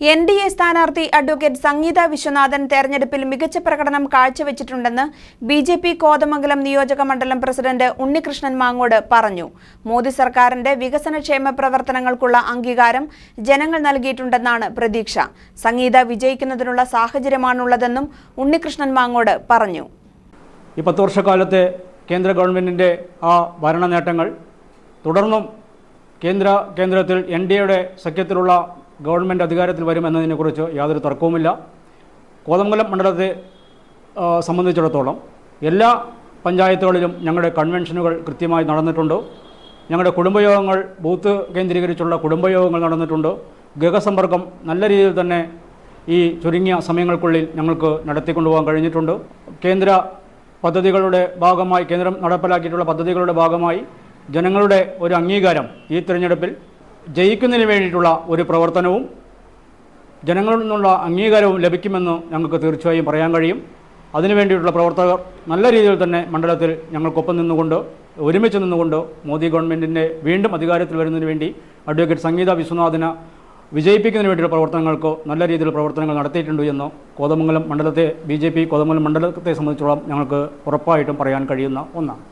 N D A സ്ഥാനാർത്ഥി advocate Sangeetha Viswanathan തെരഞ്ഞെടുപ്പിൽ മികച്ച പ്രകടനം കാഴ്ചവെച്ചിട്ടുണ്ടെന്ന് ബി ജെ പി കോതമംഗലം നിയോജക മണ്ഡലം പ്രസിഡന്റ് ഉണ്ണികൃഷ്ണൻ മാങ്ങോട് പറഞ്ഞു. മോദി സർക്കാരിന്റെ വികസനക്ഷേമ പ്രവർത്തനങ്ങൾക്കുള്ള അംഗീകാരം ജനങ്ങൾ നൽകിയിട്ടുണ്ടെന്നാണ് പ്രതീക്ഷ. സംഗീത വിജയിക്കുന്നതിനുള്ള സാഹചര്യമാണുള്ളതെന്നും ഉണ്ണികൃഷ്ണൻ മാങ്ങോട് പറഞ്ഞു. ഈ പത്ത് വർഷക്കാലത്തെ കേന്ദ്ര ഗവൺമെന്റിന്റെ ആ ഭരണ നേട്ടങ്ങൾ തുടർന്നും കേന്ദ്ര കേന്ദ്രത്തിൽ എൻ ഡി എയുടെ സഖ്യത്തിലുള്ള ഗവൺമെന്റ് അധികാരത്തിൽ വരുമെന്നതിനെക്കുറിച്ച് യാതൊരു തർക്കവുമില്ല. കോതമംഗലം മണ്ഡലത്തെ സംബന്ധിച്ചിടത്തോളം എല്ലാ പഞ്ചായത്തുകളിലും ഞങ്ങളുടെ കൺവെൻഷനുകൾ കൃത്യമായി നടന്നിട്ടുണ്ട്. ഞങ്ങളുടെ കുടുംബയോഗങ്ങൾ ബൂത്ത് കേന്ദ്രീകരിച്ചുള്ള കുടുംബയോഗങ്ങൾ നടന്നിട്ടുണ്ട്. ഗൃഹസമ്പർക്കം നല്ല രീതിയിൽ തന്നെ ഈ ചുരുങ്ങിയ സമയങ്ങൾക്കുള്ളിൽ ഞങ്ങൾക്ക് നടത്തിക്കൊണ്ടുപോകാൻ കഴിഞ്ഞിട്ടുണ്ട്. കേന്ദ്ര പദ്ധതികളുടെ ഭാഗമായി കേന്ദ്രം നടപ്പിലാക്കിയിട്ടുള്ള പദ്ധതികളുടെ ഭാഗമായി ജനങ്ങളുടെ ഒരു അംഗീകാരം ഈ തിരഞ്ഞെടുപ്പിൽ ജയിക്കുന്നതിന് വേണ്ടിയിട്ടുള്ള ഒരു പ്രവർത്തനവും ജനങ്ങളിൽ നിന്നുള്ള അംഗീകാരവും ലഭിക്കുമെന്ന് ഞങ്ങൾക്ക് തീർച്ചയായും പറയാൻ കഴിയും. അതിനു വേണ്ടിയിട്ടുള്ള പ്രവർത്തകർ നല്ല രീതിയിൽ തന്നെ മണ്ഡലത്തിൽ ഞങ്ങൾക്കൊപ്പം നിന്നുകൊണ്ട് ഒരുമിച്ച് നിന്നുകൊണ്ട് മോദി ഗവൺമെന്റിന്റെ വീണ്ടും അധികാരത്തിൽ വരുന്നതിന് വേണ്ടി അഡ്വക്കേറ്റ് സംഗീത വിശ്വനാഥിന് വിജയിപ്പിക്കുന്നതിന് വേണ്ടിയുള്ള പ്രവർത്തനങ്ങൾക്ക് നല്ല രീതിയിൽ പ്രവർത്തനങ്ങൾ നടത്തിയിട്ടുണ്ട് എന്ന് കോതമംഗലം മണ്ഡലത്തെ ബി കോതമംഗലം മണ്ഡലത്തെ സംബന്ധിച്ചോളം ഞങ്ങൾക്ക് ഉറപ്പായിട്ടും പറയാൻ കഴിയുന്ന ഒന്നാണ്.